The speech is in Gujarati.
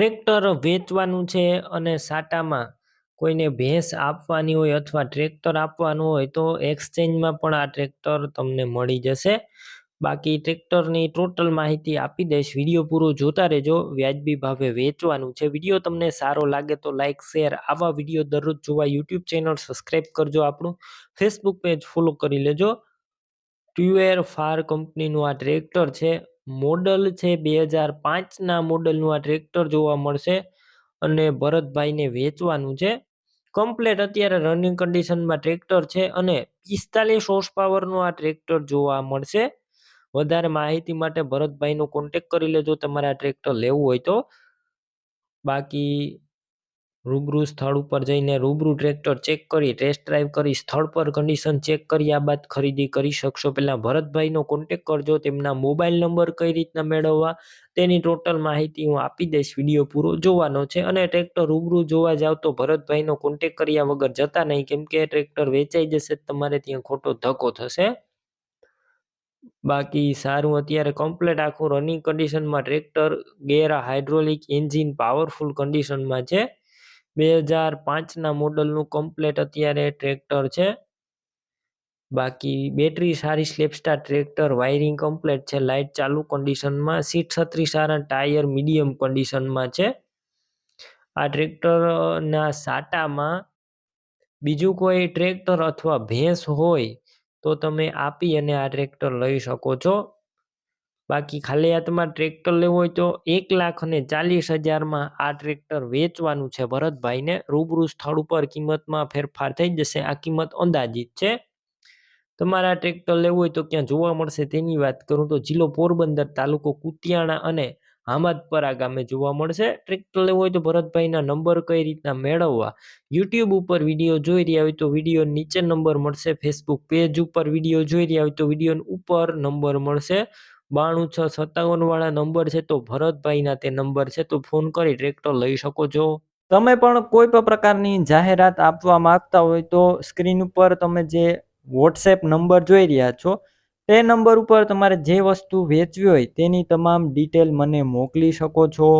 ટ્રેક્ટર વેચવાનું છે અને સાટામાં કોઈને ભેંસ આપવાની હોય અથવા ટ્રેક્ટર આપવાનું હોય તો એક્સચેન્જમાં પણ આ ટ્રેક્ટર તમને મળી જશે. બાકી ટ્રેક્ટરની ટોટલ માહિતી આપી દઈશ. વીડિયો પૂરો જોતા રહેજો. વ્યાજબી ભાવે વેચવાનું છે. વીડિયો તમને સારો લાગે તો લાઇક શેર, આવા વીડિયો દરરોજ જોવા યુટ્યુબ ચેનલ સબસ્ક્રાઈબ કરજો આપણું. ફેસબુક પેજ ફોલો કરી લેજો. ટ્યુએર ફાર કંપનીનું આ ટ્રેક્ટર છે. મોડલ છે બે હજાર પાંચના મોડલનું આ ટ્રેક્ટર જોવા મળશે અને ભરતભાઈને વેચવાનું છે. કમ્પ્લેટ અત્યારે રનિંગ કન્ડિશનમાં ટ્રેક્ટર છે અને પિસ્તાલીસ હોર્સ પાવરનું આ ટ્રેક્ટર જોવા મળશે. વધારે માહિતી માટે ભરતભાઈનો કોન્ટેક કરી લેજો તમારે આ ટ્રેક્ટર લેવું હોય તો. બાકી રૂબરૂ સ્થળ ઉપર જઈને રૂબરૂ ટ્રેક્ટર ચેક કરી, ટેસ્ટ ડ્રાઈવ કરી, સ્થળ પર કન્ડિશન ચેક કર્યા બાદ ખરીદી કરી શકશો. પહેલાં ભરતભાઈનો કોન્ટેક કરજો, તેમના મોબાઈલ નંબર કઈ રીતના મેળવવા, તેની ટોટલ માહિતી હું આપી દઈશ. વીડિયો પૂરો જોવાનો છે અને ટ્રેક્ટર રૂબરૂ જોવા જાવ તો ભરતભાઈનો કોન્ટેક કર્યા વગર જતા નહીં, કેમ કે ટ્રેક્ટર વેચાઈ જશે તમારે ત્યાં ખોટો ધક્કો થશે. બાકી સારું, અત્યારે કમ્પ્લેટ આખું રનિંગ કન્ડિશનમાં tractor gear hydraulic engine powerful કન્ડિશનમાં છે. બે હજાર પાંચના મોડલનું કમ્પ્લેટ અત્યારે ટ્રેક્ટર છે. બાકી બેટરી સારી સ્લેપસ્ટાર ટ્રેક્ટર વાયરિંગ કમ્પ્લેટ છે. લાઇટ ચાલુ કન્ડિશનમાં સીટ છત્રી સારા ટાયર મીડિયમ કન્ડિશનમાં છે. આ ટ્રેક્ટરના સાટામાં બીજું કોઈ ટ્રેક્ટર અથવા ભેંસ હોય તો તમે આપી અને આ ટ્રેક્ટર લઈ શકો છો. બાકી ખાલી હાથમાં ટ્રેક્ટર લેવું હોય તો એક લાખ અને ચાલીસ હજારમાં આ ટ્રેક્ટર વેચવાનું છે. ભરતભાઈને રૂબરૂ સ્થળ ઉપર કિંમતમાં ફેરફાર થઈ જશે. આ કિંમત અંદાજિત છે. તમારે આ ટ્રેક્ટર લેવું હોય તો ક્યાં જોવા મળશે તેની વાત કરું તો જિલ્લો પોરબંદર તાલુકો કુતિયાણા અને હામદપરા ગામે જોવા મળશે. ટ્રેક્ટર લેવું હોય તો ભરતભાઈના નંબર કઈ રીતના મેળવવા? યુટ્યુબ ઉપર વીડિયો જોઈ રહ્યા હોય તો વીડિયો નીચે નંબર મળશે. ફેસબુક પેજ ઉપર વીડિયો જોઈ રહ્યા હોય તો વીડિયો ઉપર નંબર મળશે. બાણું છ સત્તાવનવાળા નંબર છે તો ભરતભાઈના તે નંબર છે, તો ફોન કરી ટ્રેક્ટર લઈ શકો છો. તમે પણ કોઈ પણ પ્રકારની જાહેરાત આપવા માંગતા હોય તો સ્ક્રીન ઉપર તમે જે વોટ્સએપ નંબર જોઈ રહ્યા છો, તે નંબર ઉપર તમારે જે વસ્તુ વેચવી હોય તેની તમામ ડિટેલ મને મોકલી શકો છો.